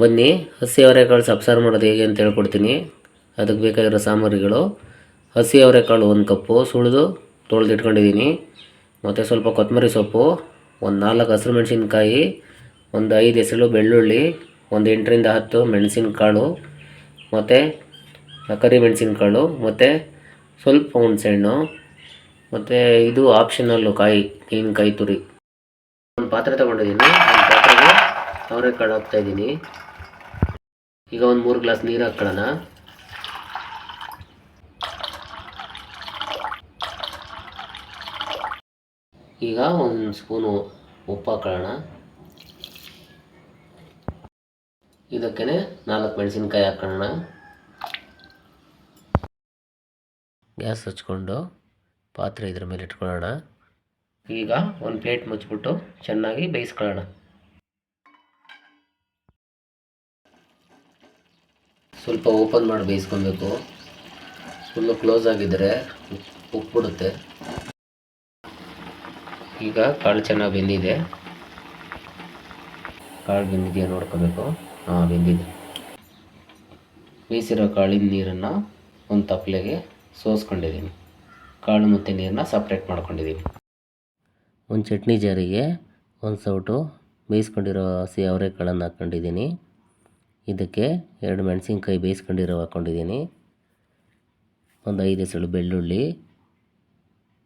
ಬನ್ನಿ, ಹಸಿ ಅವರೆಕಾಳು ಸಬ್ಸಾರು ಮಾಡೋದು ಹೇಗೆ ಅಂತ ಹೇಳ್ಕೊಡ್ತೀನಿ. ಅದಕ್ಕೆ ಬೇಕಾಗಿರೋ ಸಾಮಗ್ರಿಗಳು. ಹಸಿ ಅವರೆಕಾಳು ಒಂದು ಕಪ್ಪು, ಸುಳಿದು ತೊಳೆದಿಟ್ಕೊಂಡಿದ್ದೀನಿ. ಮತ್ತು ಸ್ವಲ್ಪ ಕೊತ್ತಂಬರಿ ಸೊಪ್ಪು, ಒಂದು ನಾಲ್ಕು ಹಸಿರು ಮೆಣಸಿನ್ಕಾಯಿ, ಒಂದು ಐದು ಹೆಸರು ಬೆಳ್ಳುಳ್ಳಿ, ಒಂದು ಎಂಟರಿಂದ ಹತ್ತು ಮೆಣಸಿನಕಾಳು, ಮತ್ತು ಕರಿ ಮೆಣಸಿನಕಾಳು, ಮತ್ತು ಸ್ವಲ್ಪ ಹುಣಸೆಹಣ್ಣು ಮತ್ತು ಇದು ಆಪ್ಷನಲ್ಲು ಕಾಯಿ ತೆಂಗಿನಕಾಯಿ ತುರಿ. ಒಂದು ಪಾತ್ರೆ ತೊಗೊಂಡಿದ್ದೀನಿ. ಒಂದು ಪಾತ್ರೆಗೆ ಅವರೆಕಾಳು ಹಾಕ್ತಾಯಿದ್ದೀನಿ ಈಗ ಒಂದು ಮೂರು ಗ್ಲಾಸ್ ನೀರು ಹಾಕ್ಕೊಳ್ಳೋಣ. ಈಗ ಒಂದು ಸ್ಪೂನು ಉಪ್ಪು ಹಾಕೊಳ್ಳೋಣ ಇದಕ್ಕೆ ನಾಲ್ಕು ಮೆಣಸಿನ್ಕಾಯಿ ಹಾಕೊಳ್ಳೋಣ ಗ್ಯಾಸ್ ಹಚ್ಕೊಂಡು ಪಾತ್ರೆ ಇದ್ರ ಮೇಲೆ ಇಟ್ಕೊಳ್ಳೋಣ. ಈಗ ಒಂದು ಪ್ಲೇಟ್ ಮುಚ್ಚಿಬಿಟ್ಟು ಚೆನ್ನಾಗಿ ಬೇಯಿಸ್ಕೊಳ್ಳೋಣ. ಸ್ವಲ್ಪ ಓಪನ್ ಮಾಡಿ ಬೇಯಿಸ್ಕೊಬೇಕು. ಫುಲ್ಲು ಕ್ಲೋಸ್ ಆಗಿದ್ದರೆ ಉಪ್ಪು ಬಿಡುತ್ತೆ ಈಗ ಕಾಳು ಚೆನ್ನಾಗಿ ಬೆಂದಿದೆ. ಕಾಳು ಬೆಂದಿದೆಯಾ ನೋಡ್ಕೋಬೇಕು. ಹಾಂ, ಬೆಂದಿದೆ. ಬೇಯಿಸಿರೋ ಕಾಳಿನ ನೀರನ್ನು ಒಂದು ತಪ್ಪಲೆಗೆ ಸೋಸ್ಕೊಂಡಿದ್ದೀನಿ ಕಾಳು ಮತ್ತು ನೀರನ್ನ ಸಪ್ರೇಟ್ ಮಾಡ್ಕೊಂಡಿದ್ದೀನಿ ಒಂದು ಚಟ್ನಿ ಜಾರಿಗೆ ಒಂದು ಸೌಟು ಬೇಯಿಸ್ಕೊಂಡಿರೋ ಹಸಿ ಅವರೆಕಾಳನ್ನು ಹಾಕ್ಕೊಂಡಿದ್ದೀನಿ ಇದಕ್ಕೆ ಎರಡು ಮೆಣಸಿನ್ಕಾಯಿ ಬೇಯಿಸ್ಕೊಂಡಿರೋ ಹಾಕ್ಕೊಂಡಿದ್ದೀನಿ. ಒಂದು ಐದು ಎಸಳು ಬೆಳ್ಳುಳ್ಳಿ,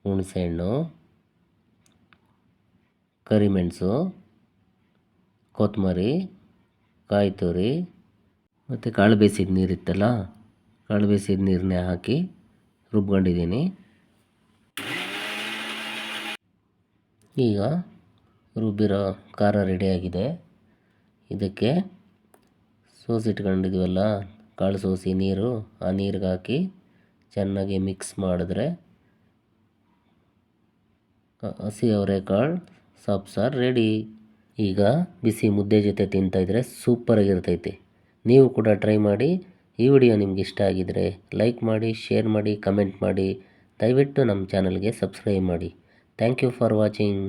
ಹುಣಸೆಹಣ್ಣು, ಕರಿಮೆಣಸು, ಕೊತ್ತಂಬರಿ ಕಾಯಿ ತುರಿ ಮತ್ತು ಕಾಳು ಬೇಯಿಸಿದ ನೀರಿತ್ತಲ್ಲ ಕಾಳು ಬೇಯಿಸಿದ ನೀರನ್ನೇ ಹಾಕಿ ರುಬ್ಕೊಂಡಿದ್ದೀನಿ. ಈಗ ರುಬ್ಬಿರೋ ಖಾರ ರೆಡಿಯಾಗಿದೆ ಇದಕ್ಕೆ ಸೋಸಿಟ್ಕೊಂಡಿದ್ವಲ್ಲ, ಕಾಳು ಸೋಸಿ ನೀರು, ಆ ನೀರಿಗೆ ಹಾಕಿ ಚೆನ್ನಾಗಿ ಮಿಕ್ಸ್ ಮಾಡಿದ್ರೆ ಹಸಿ ಅವರೆಕಾಳು ಸಾರು ರೆಡಿ ಈಗ ಬಿಸಿ ಮುದ್ದೆ ಜೊತೆ ತಿಂತಾಯಿದ್ರೆ ಸೂಪರಾಗಿರ್ತೈತಿ ನೀವು ಕೂಡ ಟ್ರೈ ಮಾಡಿ. ಈ ವಿಡಿಯೋ ನಿಮ್ಗೆ ಇಷ್ಟ ಆಗಿದರೆ ಲೈಕ್ ಮಾಡಿ ಶೇರ್ ಮಾಡಿ ಕಮೆಂಟ್ ಮಾಡಿ. ದಯವಿಟ್ಟು ನಮ್ಮ ಚಾನಲ್ಗೆ ಸಬ್ಸ್ಕ್ರೈಬ್ ಮಾಡಿ. Thank you for watching